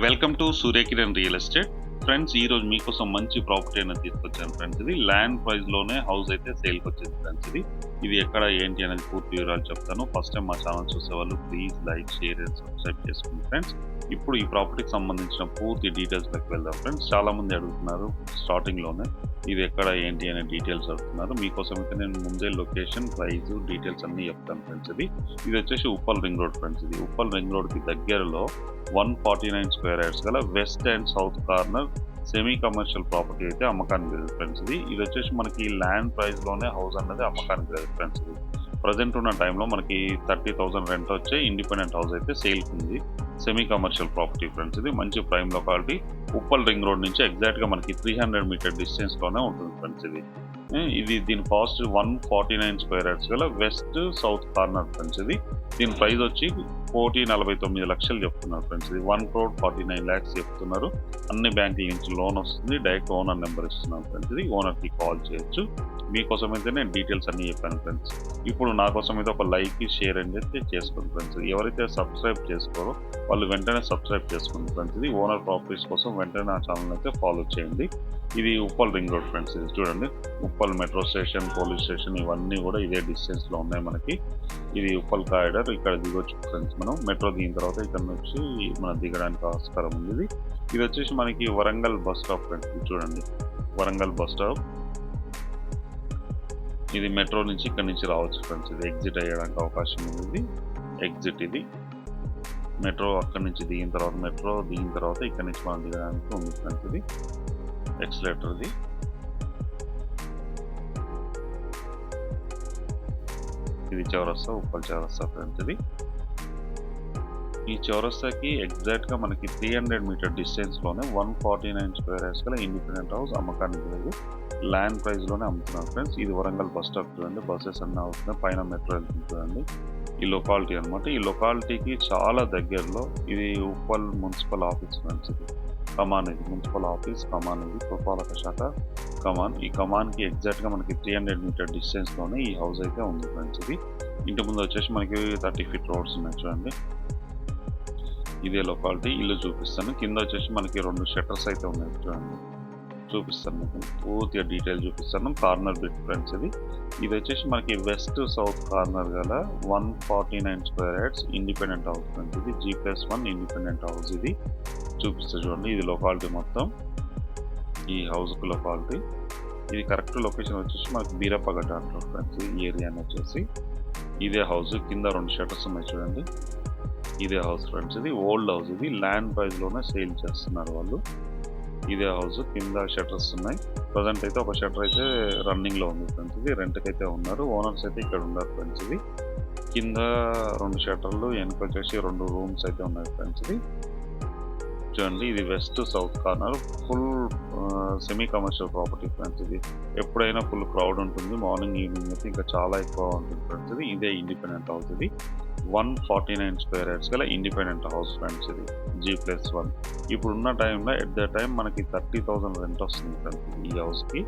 Welcome to Suryakiran real estate. Friends ఈ రోజు మీకోసం మంచి ప్రాపర్టీ అనేది తీసుకొచ్చాను ఫ్రెండ్స్ ఇది. ల్యాండ్ ప్రైస్లోనే హౌస్ అయితే సేల్కి వచ్చింది ఫ్రెండ్స్ ఇది. ఇది ఎక్కడ ఏంటి అనేది పూర్తి వివరాలు చెప్తాను. ఫస్ట్ టైం మా ఛానల్ చూసే వాళ్ళు please like share and subscribe చేసుకోండి ఫ్రెండ్స్. ఇప్పుడు ఈ ప్రాపర్టీకి సంబంధించిన పూర్తి డీటెయిల్స్ లెక్క వెళ్దాం ఫ్రెండ్స్. చాలా మంది అడుగుతున్నారు స్టార్టింగ్లోనే ఇది ఎక్కడ ఏంటి అనే డీటెయిల్స్ అడుగుతున్నారు. మీకోసం అయితే నేను ముందే లొకేషన్ ప్రైస్ డీటెయిల్స్ అన్ని చెప్తాను ఫ్రెండ్స్ ఇది. ఇది వచ్చేసి ఉప్పల్ రింగ్ రోడ్ ఫ్రెండ్స్ ఇది. ఉప్పల్ రింగ్ రోడ్కి దగ్గరలో one forty nine square yards గల west and south corner semi commercial property అయితే అమ్మకానికి లేదు ఫ్రెండ్స్ ఇది. ఇది వచ్చేసి మనకి ల్యాండ్ ప్రైస్లోనే హౌస్ అన్నది అమ్మకానికి లేదు ఫ్రెండ్స్ ఇది. ప్రజెంట్ ఉన్న టైంలో మనకి థర్టీ థౌసండ్ రెంట్ వచ్చే ఇండిపెండెంట్ హౌస్ అయితే సేల్ ఉంది సెమీ కమర్షియల్ ప్రాపర్టీ ఫ్రెండ్స్ ఇది. మంచి prime locality Uppal ring road నుంచి ఎగ్జాక్ట్గా మనకి త్రీ హండ్రెడ్ మీటర్ డిస్టెన్స్లోనే ఉంటుంది ఫ్రెండ్స్ ఇది. ఇది దీని cost one forty nine square yards గల వెస్ట్ సౌత్ కార్నర్ ఫ్రెండ్స్ ఇది. దీని ప్రైస్ వచ్చి కోటి నలభై తొమ్మిది లక్షలు చెప్తున్నారు ఫ్రెండ్స్ ఇది. One crore forty nine lakhs చెప్తున్నారు. అన్ని బ్యాంకుల నుంచి లోన్ వస్తుంది. డైరెక్ట్ ఓనర్ నెంబర్ ఇస్తున్నాను ఫ్రెండ్స్ ఇది. ఓనర్కి కాల్ చేయొచ్చు. మీకోసం అయితే నేను డీటెయిల్స్ అన్ని చెప్పాను ఫ్రెండ్స్ ఇప్పుడు నా కోసం అయితే ఒక లైక్ షేర్ అని అయితే చేసుకోండి ఫ్రెండ్స్ ఎవరైతే సబ్స్క్రైబ్ చేసుకోరో వాళ్ళు వెంటనే సబ్స్క్రైబ్ చేసుకోండి ఫ్రెండ్స్ ఇది. ఓనర్ ప్రాపర్టీస్ కోసం వెంటనే నా ఛానల్ అయితే ఫాలో చేయండి. ఇది ఉప్పల్ రింగ్ రోడ్ ఫ్రెండ్స్ ఇది. చూడండి. Uppal metro station police station ఇవన్నీ కూడా ఇదే డిస్టెన్స్లో ఉన్నాయి మనకి. ఇది ఉప్పల్ కారిడర్. ఇక్కడ దిగొచ్చు ఫ్రెండ్స్ మనం. మెట్రో దిగిన తర్వాత ఇక్కడ నుంచి మనం దిగడానికి ఆస్కారం ఉంది ఇది వచ్చేసి మనకి వరంగల్ బస్ స్టాప్ ఫ్రెండ్స్. చూడండి. Warangal bus stop. ఇది మెట్రో నుంచి ఇక్కడ నుంచి రావచ్చు ఫ్రెండ్స్. ఇది ఎగ్జిట్ అయ్యడానికి అవకాశం ఉంది. ఎగ్జిట్ ఇది. మెట్రో అక్కడ నుంచి దిగిన తర్వాత మెట్రో దిగిన తర్వాత ఇక్కడ నుంచి మనం దిగడానికి ఉంది ఫ్రెండ్స్ ఇది. ఎక్సలేటర్ది ఇది చౌరస్తా ఉప్పల్ చౌరస్తా ఫ్రెండ్స్ ఇది ఈ చౌరస్తాకి ఎగ్జాక్ట్గా మనకి three hundred meter డిస్టెన్స్లోనే one forty nine square yards గల ఇండిపెండెంట్ హౌస్ అమ్మకానికి లేదు. ల్యాండ్ ప్రైస్లోనే అమ్ముతున్నారు ఫ్రెండ్స్ ఇది వరంగల్ బస్ స్టాప్ చూడండి బస్సెస్ అన్నీ అవుతున్నాయి. పైన మెట్రో వెళ్తుంది చూడండి. ఈ లొకాలిటీ అన్నమాట. ఈ లొకాలిటీకి చాలా దగ్గరలో ఇది ఉప్పల్ మున్సిపల్ ఆఫీస్ ఫ్రెండ్స్ ఇది. కమాన్ ఇది మున్సిపల్ ఆఫీస్ కమాన్ ఇది పురపాలక శాఖ కమాన్. ఈ కమాన్కి ఎగ్జాక్ట్గా మనకి త్రీ హండ్రెడ్ మీటర్ డిస్టెన్స్లోనే ఈ హౌస్ అయితే ఉంది ఫ్రెండ్స్ ఇది. ఇంటి ముందు వచ్చేసి మనకి థర్టీ ఫీట్ రోడ్స్ ఉన్నాయి చూడండి. ఇదే లొకాలిటీ ఇల్లు చూపిస్తాను. కింద వచ్చేసి మనకి రెండు షట్టర్స్ అయితే ఉన్నాయి చూడండి. చూపిస్తాను మీకు. పూర్తిగా డీటెయిల్ చూపిస్తాను. కార్నర్ బిట్ ఫ్రెండ్స్ ఇది. ఇది వచ్చేసి మనకి వెస్ట్ సౌత్ కార్నర్ గల one forty nine square yards independent house friends ఇది. G plus one independent house ఇది. చూపిస్తా చూడండి. ఇది లొకాలిటీ మొత్తం. ఈ హౌస్కి లొకాలిటీ ఇది కరెక్ట్ లొకేషన్ వచ్చేసి మనకి బీరప్పగడ్డ అంటారు ఫ్రెండ్స్ ఈ ఏరియా వచ్చేసి. ఇదే హౌస్. కింద రెండు షటర్స్ ఉన్నాయి చూడండి. ఇదే హౌస్ ఫ్రెండ్స్ ఇది ఓల్డ్ హౌస్ ఇది ల్యాండ్ ప్రైస్లోనే సేల్ చేస్తున్నారు వాళ్ళు. ఇదే హౌస్ కింద షటర్స్ ఉన్నాయి. ప్రజెంట్ అయితే ఒక షటర్ అయితే రన్నింగ్లో ఉంది ఫ్రెండ్స్ ఇది రెంట్ అయితే ఉన్నారు. ఓనర్స్ అయితే ఇక్కడ ఉన్నారు ఫ్రెండ్స్ ఇది కింద రెండు షటర్లు వెనక వచ్చేసి రెండు రూమ్స్ అయితే ఉన్నాయి ఫ్రెండ్స్ ఇది చూడండి ఇది west south corner full semi commercial property friends ఇది ఎప్పుడైనా ఫుల్ క్రౌడ్ ఉంటుంది. మార్నింగ్ ఈవినింగ్ అయితే ఇంకా చాలా ఎక్కువ ఉంటుంది ఫ్రెండ్స్ ఇది ఇదే ఇండిపెండెంట్ హౌస్ ఇది. One forty nine square yards గల ఇండిపెండెంట్ హౌస్ ఫ్రెండ్స్ ఇది. జీ ప్లస్ వన్ ఇప్పుడున్న టైంలో ఎట్ ద టైం మనకి థర్టీ థౌసండ్ రెంట్ వస్తుంది ఫ్రెండ్స్ ఈ హౌస్కి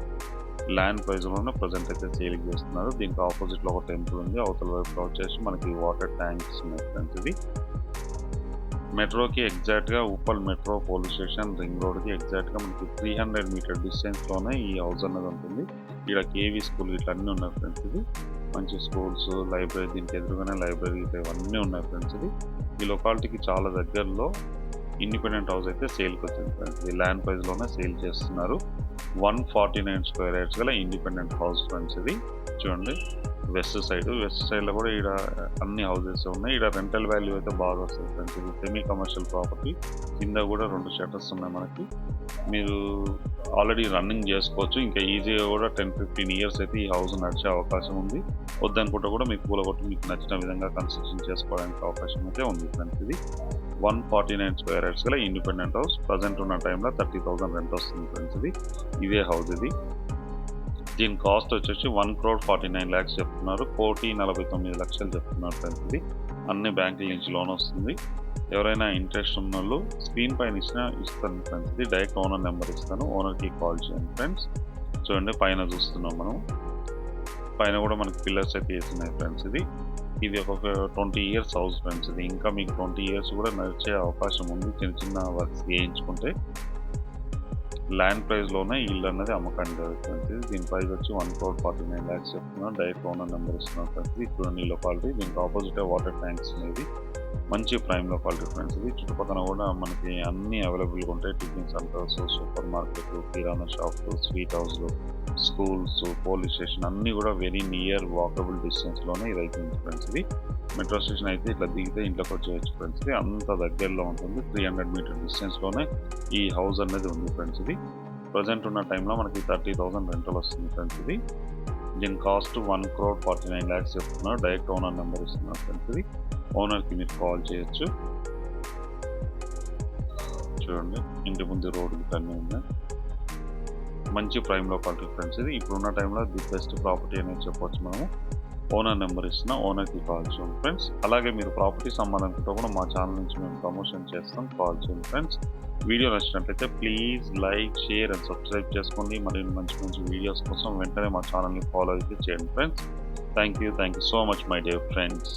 ల్యాండ్ ప్రైస్లోనే ప్రజెంట్ అయితే సేలింగ్ చేస్తున్నారు. దీనికి ఆపోజిట్లో ఒక టెంపుల్ ఉంది. అవతల వైపు వచ్చేసి మనకి వాటర్ ట్యాంక్స్ ఉన్నాయి ఫ్రెండ్స్ ఇది. మెట్రోకి ఎగ్జాక్ట్గా Uppal metro police station ring రోడ్కి ఎగ్జాక్ట్గా మనకి త్రీ హండ్రెడ్ మీటర్ డిస్టెన్స్లోనే ఈ హౌస్ అనేది ఉంటుంది. ఇక్కడ కేవీ స్కూల్ ఇట్లా అన్నీ ఉన్నాయి ఫ్రెండ్స్ ఇది. మంచి స్కూల్స్ లైబ్రరీ దీనికి ఎదురుగానే లైబ్రరీ ఇవన్నీ ఉన్నాయి ఫ్రెండ్స్ ఇది. ఈ లొకాలిటీకి చాలా దగ్గరలో ఇండిపెండెంట్ హౌస్ అయితే సేల్కి వచ్చింది ఫ్రెండ్స్ ఇది ల్యాండ్ ప్రైస్లోనే సేల్ చేస్తున్నారు. One forty nine square yards గల ఇండిపెండెంట్ హౌస్ ఫ్రెండ్స్ ఇది. చూడండి వెస్ట్ సైడ్ వెస్ట్ సైడ్లో కూడా ఇక్కడ అన్ని హౌసెస్ ఉన్నాయి. ఇక్కడ రెంటల్ వాల్యూ అయితే బాగా వస్తుంది ఫ్రెండ్స్ ఇది సెమీ కమర్షియల్ ప్రాపర్టీ కింద కూడా రెండు షటర్స్ ఉన్నాయి మనకి. మీరు ఆల్రెడీ రన్నింగ్ చేసుకోవచ్చు. ఇంకా ఈజీగా కూడా టెన్ ఫిఫ్టీన్ ఇయర్స్ అయితే ఈ హౌస్ నడిచే అవకాశం ఉంది. వద్దనుకుంటే కూడా మీకు కూలగొట్టి మీకు నచ్చిన విధంగా కన్స్ట్రక్షన్ చేసుకోవడానికి అవకాశం అయితే ఉంది ఫ్రెండ్స్ ఇది. One forty nine square yards గల ఇండిపెండెంట్ హౌస్ ప్రజెంట్ ఉన్న టైంలో థర్టీ థౌసండ్ రెంట్ వస్తుంది ఫ్రెండ్స్ ఇది. ఇదే హౌస్ ఇది. దీని కాస్ట్ వచ్చేసి one crore forty nine lakhs చెప్తున్నారు. కోటి నలభై తొమ్మిది లక్షలు చెప్తున్నారు ఫ్రెండ్స్ ఇది. అన్ని బ్యాంకుల నుంచి లోన్ వస్తుంది. ఎవరైనా ఇంట్రెస్ట్ ఉన్న వాళ్ళు స్క్రీన్ పైన ఇచ్చిన ఇస్తాను ఫ్రెండ్స్ ఇది డైరెక్ట్ ఓనర్ నెంబర్ ఇస్తాను. ఓనర్కి కాల్ చేయండి ఫ్రెండ్స్ చూడండి పైన చూస్తున్నాం మనం. పైన కూడా మనకి పిల్లర్స్ అయితే వేస్తున్నాయి ఫ్రెండ్స్ ఇది. ఇది ఒక ట్వంటీ ఇయర్స్ హౌస్ ఫ్రెండ్స్ ఇది. ఇంకా మీకు ట్వంటీ ఇయర్స్ కూడా నడిచే అవకాశం ఉంది. చిన్న చిన్న వర్క్స్ చేయించుకుంటే ల్యాండ్ ప్రైస్లోనే ఇల్లు అన్నది అమ్మకానికి జరుగుతుంది దీని ప్రైస్ వచ్చి one crore forty nine lakhs చెప్తున్నాను డైరెక్ట్ ఓనర్ నెంబర్ ఇస్తున్నాను ఫ్రెండ్స్ ఇది చూడండి లొకాలిటీ దీనికి ఆపోజిట్ వాటర్ ట్యాంక్స్ అనేది మంచి ప్రైమ్ లొకాలిటీ ఫ్రెండ్స్ ఇది చుట్టుపక్కల కూడా మనకి అన్ని అవైలబుల్గా ఉంటాయి. టిఫిన్ సెంటర్స్ సూపర్ మార్కెట్ కిరాణా షాప్లు స్వీట్ హౌస్లు స్కూల్స్ పోలీస్ స్టేషన్ అన్నీ కూడా వెరీ నియర్ వాకబుల్ డిస్టెన్స్లోనే ఇది అయితే ఫ్రెండ్స్ ఇది మెట్రో స్టేషన్ అయితే ఇట్లా దిగితే ఇంట్లోకి వచ్చేయచ్చు ఫ్రెండ్స్ ఇది అంత దగ్గరలో ఉంటుంది. త్రీ హండ్రెడ్ మీటర్ డిస్టెన్స్లోనే ఈ హౌస్ అనేది ఉంది ఫ్రెండ్స్ ఇది. ప్రజెంట్ ఉన్న టైంలో మనకి థర్టీ థౌసండ్ రెంటల్ వస్తుంది ఫ్రెండ్స్ ఇది. దీని cost one crore forty nine lakhs చెప్తున్నారు. డైరెక్ట్ ఓనర్ నెంబర్ ఇస్తున్నారు ఫ్రెండ్స్ ఇది. ఓనర్కి మీరు కాల్ చేయొచ్చు. చూడండి ఇంటి ముందు రోడ్డు అన్నీ ఉన్నాయి. మంచి ప్రైమ్లో క్వాలిటీ ఫ్రెండ్స్ ఇది. ఇప్పుడున్న టైంలో ది బెస్ట్ ప్రాపర్టీ అనేది చెప్పొచ్చు మనము. ఓనర్ నెంబర్ ఇస్తున్న ఓనర్కి కాల్ చేయండి ఫ్రెండ్స్. అలాగే మీరు ప్రాపర్టీ సంబంధంతో కూడా మా ఛానల్ నుంచి మేము ప్రమోషన్ చేస్తాం. కాల్ చేయండి ఫ్రెండ్స్. వీడియో నచ్చినట్లయితే please like share and subscribe చేసుకోండి. మరిన్ని మంచి మంచి వీడియోస్ కోసం వెంటనే మా ఛానల్ని ఫాలో అయితే చేయండి friends. Thank you. Thank you so much my dear friends.